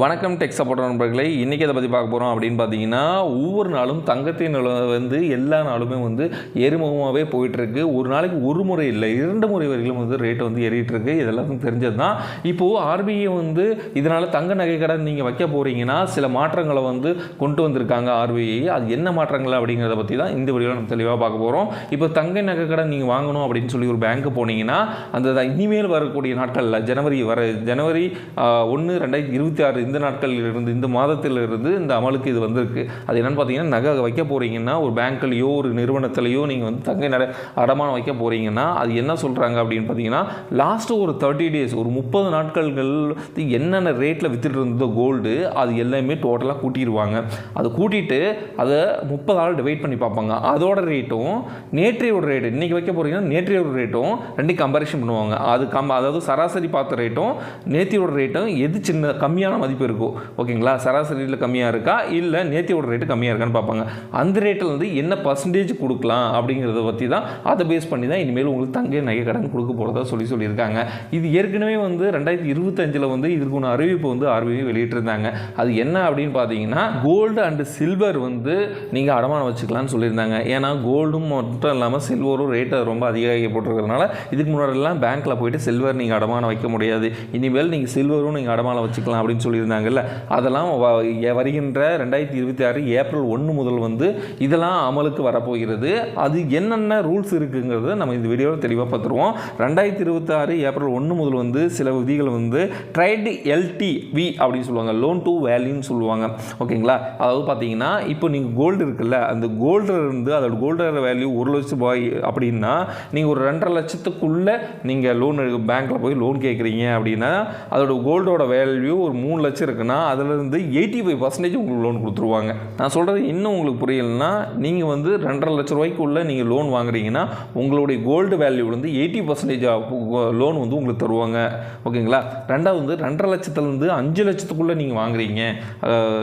வணக்கம் tech support நண்பர்களே. இன்றைக்கி அதை பற்றி பார்க்க போகிறோம் அப்படின்னு பார்த்தீங்கன்னா ஒவ்வொரு நாளும் தங்கத்தின் வந்து எல்லா நாளுமே வந்து எரிமுகமாகவே போயிட்டுருக்கு. ஒரு நாளைக்கு ஒரு முறை இல்லை இரண்டு முறை வரையிலும் வந்து ரேட் வந்து ஏறிட்டுருக்கு. இதெல்லாம் தெரிஞ்சது தான் இப்போது ஆர்பிஐ வந்து இதனால் தங்க நகை கடன் நீங்கள் வைக்க போகிறீங்கன்னா சில மாற்றங்களை வந்து கொண்டு வந்திருக்காங்க ஆர்பிஐ அது என்ன மாற்றங்கள் அப்படிங்கிறத பற்றி தான் இந்த வீடியோவில் நம்ம தெளிவாக பார்க்க போகிறோம் இப்போ தங்க நகை கடன் நீங்கள் வாங்கணும் அப்படின்னு சொல்லி ஒரு பேங்க்கு போனீங்கன்னா அந்த இனிமேல் வரக்கூடிய நாட்களில் ஜனவரி வர ஜனவரி ஒன்று ரெண்டாயிரத்தி இருபத்தி ஆறு இந்த நாட்களில் இருந்து இந்த மாதத்திலிருந்து இந்த அமலுக்கு இது வந்திருக்கு. அது என்னென்னு பார்த்தீங்கன்னா நகை வைக்க போகிறீங்கன்னா ஒரு பேங்க்லேயோ ஒரு நிறுவனத்திலையோ நீங்கள் வந்து தங்க நட அடமானம் வைக்க போகிறீங்கன்னா அது என்ன சொல்கிறாங்க அப்படின்னு பார்த்தீங்கன்னா லாஸ்ட்டு ஒரு தேர்ட்டி டேஸ் ஒரு முப்பது நாட்கள்கள் என்னென்ன ரேட்டில் விற்றுட்டு இருந்ததோ கோல்டு அது எல்லாமே டோட்டலாக கூட்டிடுவாங்க அது கூட்டிட்டு அதை முப்பது ஆள் டிவைட் பண்ணி பார்ப்பாங்க. அதோட ரேட்டும் நேற்றையோட ரேட்டு இன்றைக்கி வைக்க போகிறீங்கன்னா நேற்றையோட ரேட்டும் ரெண்டையும் கம்பேரிஷன் பண்ணுவாங்க. அது கம் அதாவது சராசரி பார்த்த ரேட்டும் நேத்தியோட ரேட்டும் எது சின்ன கம்மியான மதிப்பு இருக்கோ? ஓகேங்களா? சராசரியில் கம்மியாக இருக்கா? இல்லை நேத்தியோட ரேட்டு கம்மியாக இருக்கான்னு பார்ப்பாங்க. அந்த ரேட்டில் வந்து என்ன பர்சன்டேஜ் கொடுக்கலாம் அப்படிங்கிறத பற்றி தான் அதை பேஸ் பண்ணி தான் இனிமேல் உங்களுக்கு தங்க நகை கடன் கொடுக்க போகிறதா சொல்லி சொல்லியிருக்காங்க. இது ஏற்கனவே வந்து ரெண்டாயிரத்தி இருபத்தஞ்சில் வந்து இதுக்கு ஒன்று அறிவிப்பு வந்து ஆர்பிஐ வெளியிட்டிருந்தாங்க. அது என்ன அப்படின்னு பார்த்தீங்கன்னா கோல்டு அண்டு சில்வர் வந்து நீங்கள் அடமானம் வச்சுக்கலாம்னு சொல்லியிருந்தாங்க. ஏன்னா கோல்டும் மட்டும் இல்லாமல் சில்வரும் ரேட்டை ரொம்ப அதிகமாக போட்டிருக்கிறதுனால இதுக்கு முன்னாடிலாம் பேங்க்கில் போயிட்டு சில்வர் நீங்கள் அடமானம் வைக்க முடியாது. இனிமேல் நீங்கள் சில்வரும் நீங்கள் அடமானம் வச்சுக்கலாம் அப்படின்னு சொல்லி சொல்லியிருந்தாங்கல்ல அதெல்லாம் வ- வருகின்ற ரெண்டாயிரத்தி இருபத்தி ஆறு ஏப்ரல் ஒன்று முதல் வந்து இதெல்லாம் அமலுக்கு வரப்போகிறது. அது என்னென்ன ரூல்ஸ் இருக்குங்கிறத நம்ம இந்த வீடியோவில் தெளிவாக பார்த்துருவோம். ரெண்டாயிரத்தி இருபத்தாறு ஏப்ரல் ஒன்று முதல் வந்து சில விதிகள் வந்து ட்ரைடு எல்டிவி அப்படின்னு சொல்லுவாங்க லோன் டு வேல்யூன்னு சொல்லுவாங்க. ஓகேங்களா? அதாவது பார்த்தீங்கன்னா இப்போ நீங்கள் கோல்டு இருக்குல்ல அந்த கோல்டு இருந்து அதோட கோல்டோட வேல்யூ ஒரு லட்சம் ரூபாய் அப்படின்னா நீங்கள் ஒரு ரெண்டரை லட்சத்துக்குள்ளே நீங்கள் லோன் பேங்க்கில் போய் லோன் கேட்குறீங்க அப்படின்னா அதோட கோல்டோட வேல்யூ ஒரு மூணு லட்சம் இருக்குன்னா அதுலேருந்து எயிட்டி ஃபைவ் பர்சன்டேஜ் உங்களுக்கு லோன் கொடுத்துருவாங்க. நான் சொல்கிறது இன்னும் உங்களுக்கு புரியலைன்னா நீங்கள் வந்து ரெண்டரை லட்ச ரூபாய்க்குள்ளே நீங்கள் லோன் வாங்குறீங்கன்னா உங்களுடைய கோல்டு வேல்யூலேருந்து எயிட்டி பர்சன்டேஜ் லோன் வந்து உங்களுக்கு தருவாங்க. ஓகேங்களா? ரெண்டாவது வந்து ரெண்டரை லட்சத்துலேருந்து அஞ்சு லட்சத்துக்குள்ளே நீங்கள் வாங்குறீங்க.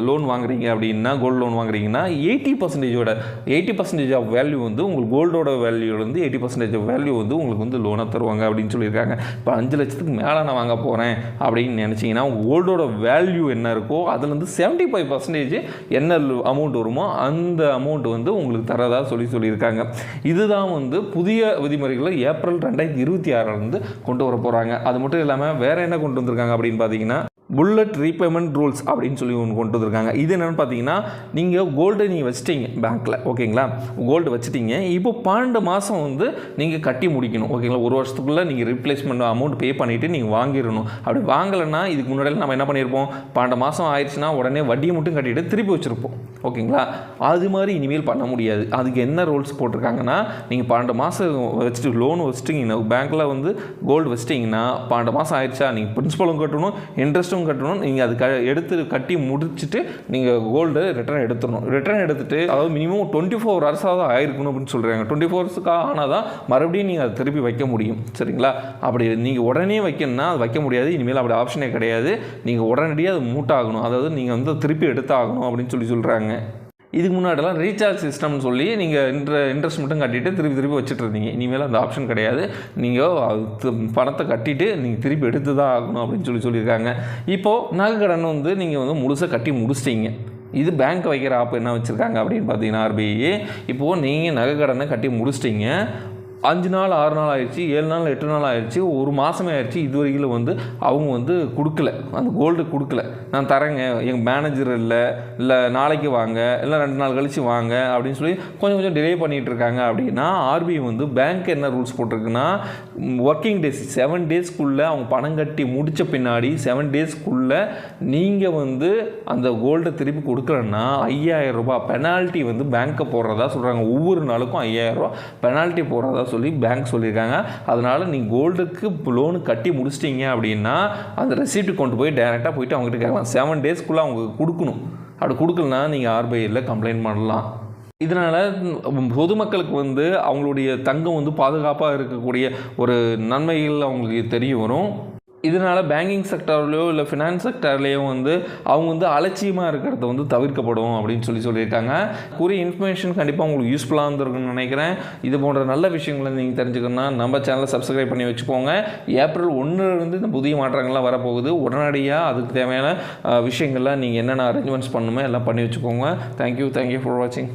லோன் வாங்குறீங்க அப்படின்னா கோல்டு லோன் வாங்குறீங்கன்னா எயிட்டி பர்சன்டேஜோட எயிட்டி பர்சன்டேஜ் ஆஃப் வேல்யூ வந்து உங்களுக்கு கோல்டோட வேல்யூலேருந்து எயிட்டி பர்சன்டேஜ் ஆஃப் வேல்யூ வந்து உங்களுக்கு வந்து லோனாக தருவாங்க அப்படின்னு சொல்லியிருக்காங்க. இப்போ அஞ்சு லட்சத்துக்கு மேலே நான் வாங்க போகிறேன் அப்படின்னு நினச்சிங்கன்னா கோல்டோட வேல்யூ என்ன இருக்கோ அதுலேருந்து செவன்ட்டி ஃபைவ் பர்சன்டேஜ் என்ன அமௌண்ட் வருமோ அந்த அமௌண்ட் வந்து உங்களுக்கு தரதாக சொல்லி சொல்லியிருக்காங்க. இதுதான் வந்து புதிய விதிமுறைகளை ஏப்ரல் ரெண்டாயிரத்தி இருபத்தி ஆறுலேருந்து கொண்டு வர போகிறாங்க அது மட்டும் இல்லாமல் வேறு என்ன கொண்டு வந்திருக்காங்க அப்படின்னு பார்த்தீங்கன்னா புல்லட் ரீபேமெண்ட் ரூல்ஸ் அப்படின்னு சொல்லி ஒன்று கொண்டு வந்திருக்காங்க. இது என்னென்னு பார்த்தீங்கன்னா நீங்கள் கோல்டு நீங்கள் வச்சிட்டீங்க பேங்க்கில் ஓகேங்களா? கோல்டு வச்சுட்டீங்க. இப்போ பன்னெண்டு மாதம் வந்து நீங்கள் கட்டி முடிக்கணும் ஓகேங்களா? ஒரு வருஷத்துக்குள்ளே நீங்கள் ரீப்ளேஸ்மெண்ட் அமௌண்ட் பே பண்ணிவிட்டு நீங்கள் வாங்கிடணும். அப்படி வாங்கலைன்னா இதுக்கு முன்னாடியில் நம்ம என்ன பண்ணியிருப்போம் பன்னெண்டு மாதம் ஆயிடுச்சுன்னா உடனே வட்டியை மட்டும் கட்டிட்டு திருப்பி வச்சுருப்போம் ஓகேங்களா? அது மாதிரி இனிமேல் பண்ண முடியாது. அதுக்கு என்ன ரூல்ஸ் போட்டிருக்காங்கன்னா நீங்கள் பன்னெண்டு மாதம் வச்சுட்டு லோன் வச்சுட்டிங்கன்னா பேங்க்கில் வந்து கோல்டு வச்சிட்டிங்கன்னா பன்னெண்டு மாதம் ஆயிடுச்சா நீங்கள் பிரின்சிபலும் கட்டணும் இன்ட்ரெஸ்ட்டும் கட்டணும் நீங்கள் அது க எடுத்து கட்டி முடிச்சுட்டு நீங்கள் கோல்டு ரிட்டர்ன் எடுத்துடணும். ரிட்டர்ன் எடுத்துட்டு அதாவது மினிமம் டுவெண்ட்டி ஃபோர் ஹவர்ஸாவது ஆயிருக்கணும் அப்படின்னு சொல்கிறாங்க டுவெண்ட்டி ஃபோர் ஹவர்ஸுக்காக ஆனால் தான் மறுபடியும் நீங்கள் அதை திருப்பி வைக்க முடியும். சரிங்களா? அப்படி நீங்கள் உடனே வைக்கணும்னா அது வைக்க முடியாது. இனிமேல் அப்படி ஆப்ஷனே கிடையாது. நீங்கள் உடனடியாக அது மூட்டாகணும். அதாவது நீங்கள் வந்து திருப்பி எடுத்தாகணும் அப்படின்னு சொல்லி சொல்கிறாங்க இதுக்கு முன்னாடிலாம் ரீசார்ஜ் சிஸ்டம்னு சொல்லி நீங்கள் இன்ட்ர இன்ட்ரெஸ்ட் மட்டும் கட்டிட்டு திருப்பி திருப்பி வச்சுட்டு இருந்தீங்க இனிமேல் அந்த ஆப்ஷன் கிடையாது. நீங்கள் பணத்தை கட்டிட்டு நீங்கள் திருப்பி எடுத்து தான் ஆகணும் அப்படின்னு சொல்லி சொல்லியிருக்காங்க. இப்போது நகை கடன் வந்து நீங்கள் வந்து முழுசாக கட்டி முடிச்சிட்டிங்க. இது பேங்க் வைக்கிற ஆப் என்ன வச்சுருக்காங்க அப்படின்னு பார்த்தீங்கன்னா ஆர்பிஐ. இப்போது நீங்கள் நகை கடனை கட்டி முடிச்சிட்டீங்க. அஞ்சு நாள் ஆறு நாள் ஆயிடுச்சு ஏழு நாள் எட்டு நாள் ஆயிடுச்சு ஒரு மாதமே ஆயிடுச்சு இது வரைக்கும் வந்து அவங்க வந்து கொடுக்கல. அந்த கோல்டு கொடுக்கல. நான் தரேங்க எங்கள் மேனேஜர் இல்லை இல்லை நாளைக்கு வாங்க இல்லை ரெண்டு நாள் கழித்து வாங்க அப்படின்னு சொல்லி கொஞ்சம் கொஞ்சம் டிலே பண்ணிகிட்டு இருக்காங்க. அப்படின்னா ஆர்பிஐ வந்து பேங்க் என்ன ரூல்ஸ் போட்டிருக்குன்னா ஒர்க்கிங் டேஸ் செவன் டேஸ்க்குள்ளே அவங்க பணம் கட்டி முடித்த பின்னாடி செவன் டேஸ்க்குள்ளே நீங்கள் வந்து அந்த கோல்டை திருப்பி கொடுக்கலன்னா ஐயாயிரம் ரூபாய் பெனால்ட்டி வந்து பேங்க்கை போடுறதா சொல்கிறாங்க ஒவ்வொரு நாளுக்கும் ஐயாயிரம் ரூபா பெனால்ட்டி போடுறதா சொல்லி பேங்க் சொல்லியிருக்காங்க. அதனால் நீங்கள் கோல்டுக்கு லோனு கட்டி முடிச்சிட்டிங்க அப்படின்னா அந்த ரெசிப்ட் கொண்டு போய் டேரெக்டாக போயிட்டு அவங்ககிட்ட கேட்கலாம். செவன் டேஸ்க்குள்ளே அவங்க கொடுக்கணும். அப்படி கொடுக்கலனா நீங்கள் ஆர்பிஐயில் கம்ப்ளைண்ட் பண்ணலாம். இதனால் பொதுமக்களுக்கு வந்து அவங்களுடைய தங்கம் வந்து பாதுகாப்பாக இருக்கக்கூடிய ஒரு நன்மைகள் அவங்களுக்கு தெரிய வரும். இதனால் பேங்கிங் செக்டார்லேயோ இல்லை ஃபினான்ஸ் செக்டார்லேயோ வந்து அவங்க வந்து அலட்சியமாக இருக்கிறத வந்து தவிர்க்கப்படும் அப்படின்னு சொல்லி சொல்லியிருக்காங்க. கூறிய இன்ஃபர்மேஷன் கண்டிப்பாக உங்களுக்கு யூஸ்ஃபுல்லாக இருந்திருக்குன்னு நினைக்கிறேன். இது போன்ற நல்ல விஷயங்களை நீங்கள் தெரிஞ்சுக்கணும்னா நம்ம சேனலை சப்ஸ்கிரைப் பண்ணி வச்சுக்கோங்க. ஏப்ரல் ஒன்றுலேருந்து இந்த புதிய மாற்றங்கள்லாம் வரப்போகுது. உடனடியாக அதுக்கு தேவையான விஷயங்கள்லாம் நீங்கள் என்னென்ன அரேஞ்ச்மெண்ட்ஸ் பண்ணணுமோ எல்லாம் பண்ணி வச்சுக்கோங்க. தேங்க்யூ தேங்க்யூ ஃபார் வாட்சிங்